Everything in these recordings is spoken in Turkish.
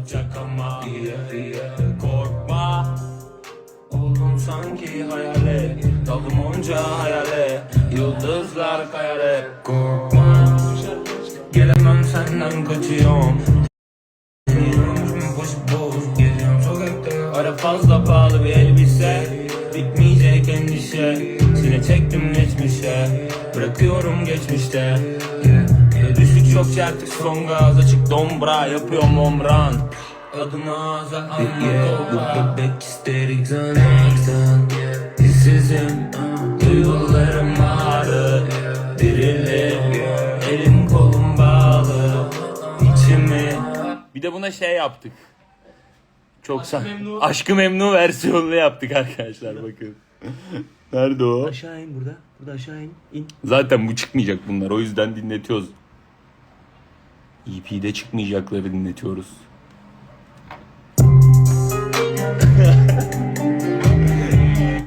olacak ama yeah, yeah. Korkma. Oldum sanki hayalet Daldım onca hayale. Yıldızlar kayar hep Korkma. Gelemem senden kaçıyorum. Boş boş. Geziyorum sokakta. Ara fazla pahalı bir elbise. Bitmeyecek endişe. Sine çektim geçmişe. Bırakıyorum geçmişte çok çarptık son gaz Açık dombra yapıyorum omran Adını ağza Bu bebek isterik zanekten Hissizim Duygularım ağrı Dirilir Elim kolum bağlı İçimi Bir de buna şey yaptık çok sağ Aşkı Memnu versiyonunu yaptık arkadaşlar bakın. Nerede o? Aşağı in burada. Burada aşağı in. İn. Zaten bu çıkmayacak bunlar. O yüzden dinletiyoruz. EP'de çıkmayacakları dinletiyoruz.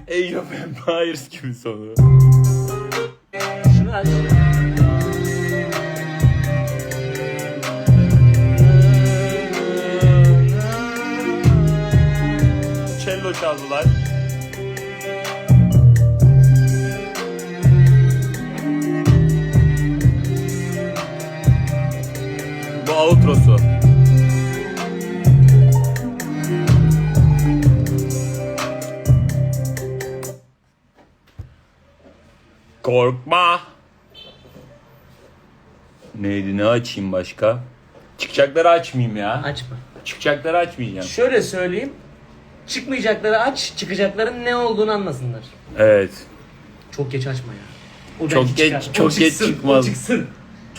Age of Empires gibi sonu. Şunu aç. Outrosu. Korkma. Neydi ne açayım başka? Çıkacakları açmayayım ya. Açma. Çıkacakları açmayacağım. Şöyle söyleyeyim. Çıkmayacakları aç, çıkacakların ne olduğunu anlasınlar. Evet. Çok geç açma ya. O Çok belki geç- çıkar. çok O geç çıksın, çıkmaz. O çıksın.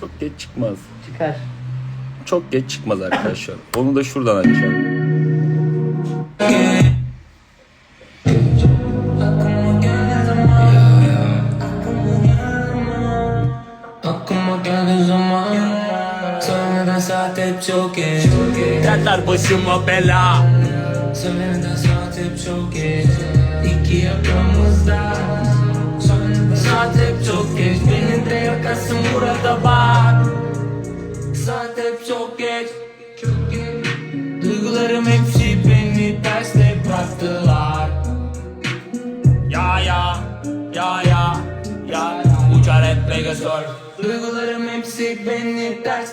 Çok geç çıkmaz. Çıkar. Çok geç çıkmaz arkadaşlar. Onu da şuradan açacağım. Çok geç Dertler başıma bela. Söylemeden saat hep çok geç İki yakamızda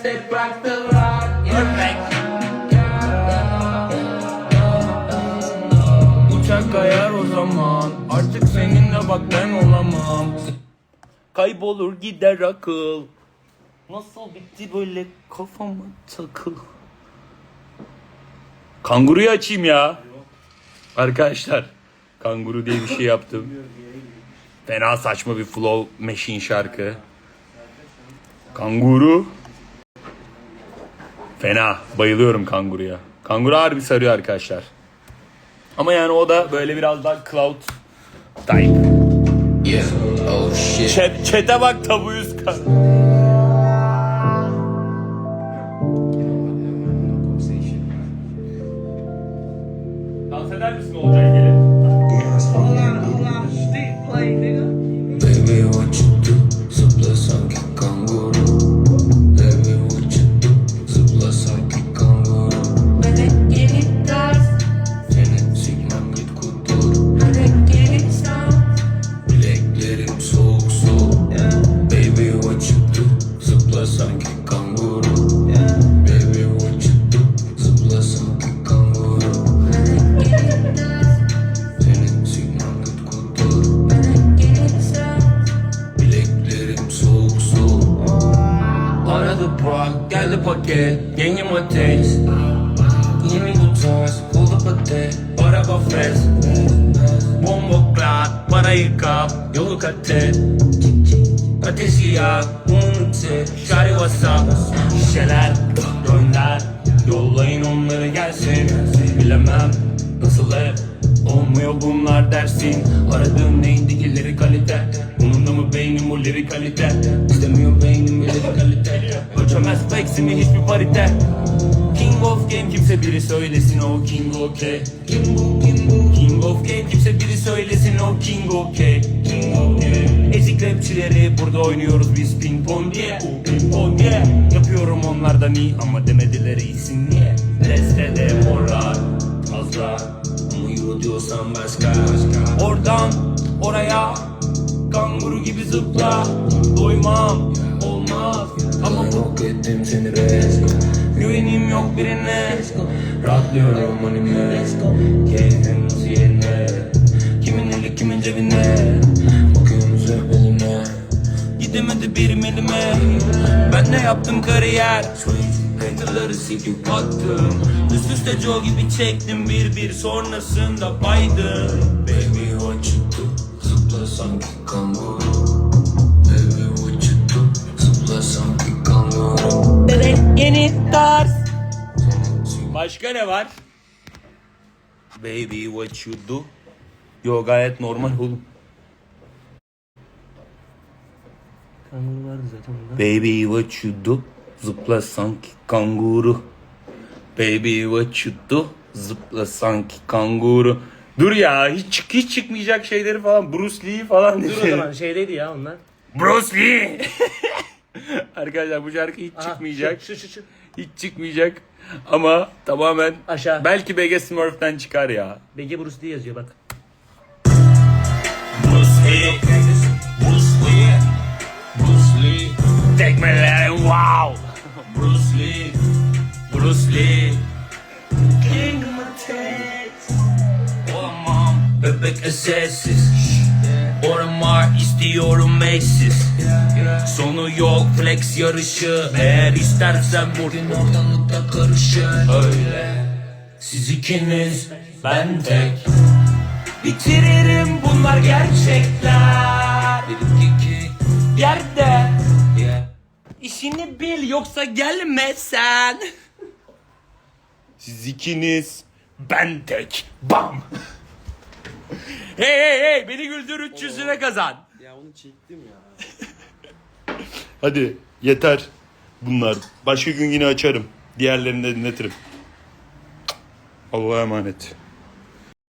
beni terste bıraktılar Perfect. Uçak kayar o zaman. Artık seninle bak ben olamam. Kaybolur gider akıl. Nasıl bitti böyle kafama takıl Kanguruyu açayım ya. Arkadaşlar Kanguru diye bir şey yaptım. Fena saçma bir flow machine şarkı. Kanguru Fena. Bayılıyorum kanguruya. Kanguru harbi sarıyor arkadaşlar. Ama yani o da böyle biraz daha cloud type. Yeah. Oh shit. Chat, bak tabu 100 Geldi paket, yengem ateş. Yeni bu tarz Pull up a day. Araba fresh, bomba klat, parayı kap, yolu kat et. Ateşi yak, unut et, çare whatsapp Şişeler, gönder, yollayın onları gelsin. Bilemem, nasıl hep, olmuyor bunlar dersin. Aradığım neydi ki kalite Bunun mı beynim bu lirik kalite İstemiyor beynim lirik kalite Ölçemez fleximi hiçbir parite. King of game kimse biri söylesin o king okay King bu king bu? King of game kimse biri söylesin o king okay King okay Ezik rapçileri burada oynuyoruz biz ping pong. Diye U ping pong diye Yapıyorum onlardan iyi ama demediler iyisin. Diye Destede morlar fazla. Ama euro diyorsan başka. Oradan oraya Kanguru gibi zıpla. Doymam olmaz. Ama yok ettim seni resmen. Güvenim yok birine. Rahatlıyorum önüme Keyfim nasıl yerine? Kimin eli kimin cebine? Bakıyorsunuz hep elime Gidemedi bir milime Ben ne yaptım kariyer Haterları silip attım Üst üste Joe gibi çektim bir bir. Sonrasında baydım. Baby what you do? Zıpla sanki kanguru. Baby what you do? Zıpla sanki kanguru. Bebek yeni tarz. Başka ne var? Baby what you do? Yo gayet normal oğlum. Kanguru vardı zaten bunda. Baby what you do Zıpla sanki kanguru Baby what you do Zıpla sanki kanguru Dur ya hiç, hiç çıkmayacak şeyleri falan Bruce Lee falan Dur o zaman şeydeydi ya onlar. Bruce Lee Arkadaşlar bu şarkı hiç Aha, çıkmayacak Şu şu şu. şu. Hiç çıkmayacak Ama tamamen Aşağı. Belki BG Smurf'ten çıkar ya BG Bruce Lee yazıyor bak. Bebek sessiz. Orama istiyorum eşsiz. Sonu yok flex yarışı. Eğer istersen bugün ortalıkta karışır. Öyle. Siz ikiniz ben tek. Bitiririm bunlar gerçekler. İki yerde. İşini bil yoksa gelme sen Siz ikiniz ben tek. Bam Hey hey hey beni güldür 300 lira kazan. Ya onu çektim ya. Hadi yeter. Bunlar. Başka gün yine açarım. Diğerlerini de dinletirim. Allah'a emanet